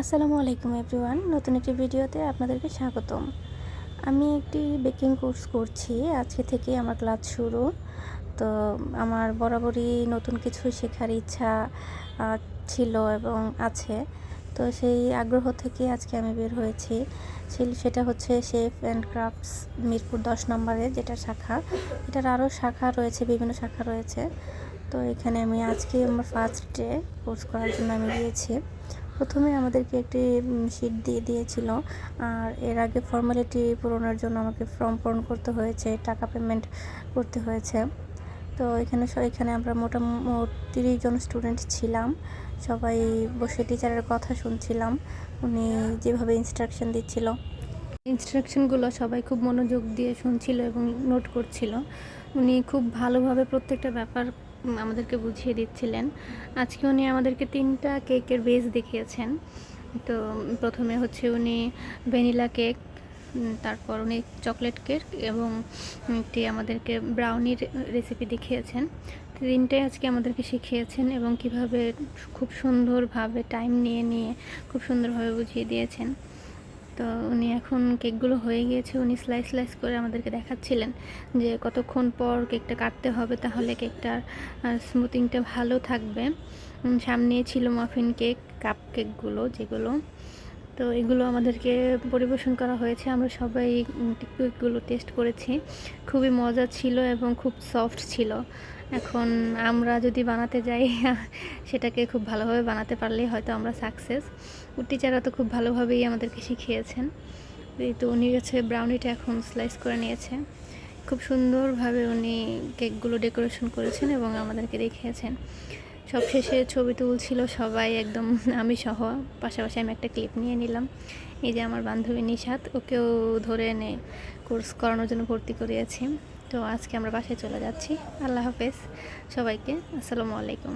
আসসালামু আলাইকুম এভরিওয়ান, নতুন একটি ভিডিওতে আপনাদেরকে স্বাগতম। আমি একটি বেকিং কোর্স করছি, আজকে থেকে আমার ক্লাস শুরু। তো আমার বরাবরই নতুন কিছু শেখার ইচ্ছা ছিল এবং আছে। তো সেই আগ্রহ থেকে আজকে আমি বের হয়েছি। সেটা হচ্ছে শেফ অ্যান্ড ক্রাফটস মিরপুর দশ নম্বরে যেটা শাখা। এটার আরও শাখা রয়েছে, বিভিন্ন শাখা রয়েছে। তো এখানে আমি আজকে আমার ফার্স্ট ডে কোর্স করার জন্য আমি গিয়েছি। প্রথমে আমাদেরকে একটি শিট দিয়ে দিয়েছিল। আর এর আগে ফর্মালিটি পূরণের জন্য আমাকে ফর্ম পূরণ করতে হয়েছে, টাকা পেমেন্ট করতে হয়েছে। তো এখানে এখানে আমরা মোটামুটি তিরিশ জন স্টুডেন্ট ছিলাম। সবাই বসে টিচারের কথা শুনছিলাম। উনি যেভাবে ইনস্ট্রাকশন দিচ্ছিল। ইনস্ট্রাকশনগুলো সবাই খুব মনোযোগ দিয়ে শুনছিল এবং নোট করছিল। উনি খুব ভালোভাবে প্রত্যেকটা ব্যাপার আমাদেরকে বুঝিয়ে দিচ্ছিলেন। আজকে উনি আমাদেরকে তিনটা কেকের বেস দেখিয়েছেন। তো, প্রথমে হচ্ছে উনি ভ্যানিলা কেক তারপর উনি চকলেট কেক এবং একটি আমাদেরকে ব্রাউনির রেসিপি দেখিয়েছেন। তিনটাই আজকে আমাদেরকে শিখিয়েছেন এবং কীভাবে খুব সুন্দরভাবে টাইম নিয়ে নিয়ে খুব সুন্দরভাবে বুঝিয়ে দিয়েছেন। তো উনি এখন কেকগুলো হয়ে গিয়েছে, উনি স্লাইস স্লাইস করে আমাদেরকে দেখাচ্ছিলেন যে কতক্ষণ পর কেকটা কাটতে হবে তাহলে কেকটার স্মুথিংটা ভালো থাকবে। সামনে ছিল মাফিন কেক কাপ কেকগুলো যেগুলো। তো এগুলো আমাদেরকে পরিবেশন করা হয়েছে। আমরা সবাই উম, কেকগুলো টেস্ট করেছি। খুবই মজা ছিল এবং খুব সফট ছিল। এখন আমরা যদি বানাতে যাই সেটাকে খুব ভালোভাবে বানাতে পারলেই হয়তো আমরা সাকসেস টিচাররা তো খুব ভালোভাবেই আমাদেরকে শিখিয়েছেন। তো উনি হচ্ছে ব্রাউনিটা এখন স্লাইস করে নিয়েছে। খুব সুন্দরভাবে উনি কেকগুলো ডেকোরেশন করেছেন এবং আমাদেরকে দেখিয়েছেন। সবশেষে ছবি তুলছিল সবাই একদম আমি সহ। পাশাপাশি আমি একটা ক্লিপ নিয়ে নিলাম। এই যে আমার বান্ধবী নিশাত, ওকেও ধরে এনে কোর্স করানোর জন্য ভর্তি করিয়েছি। তো আজকে আমরা বাসায় চলে যাচ্ছি। আল্লাহ হাফেজ। সবাইকে আসসালামু আলাইকুম।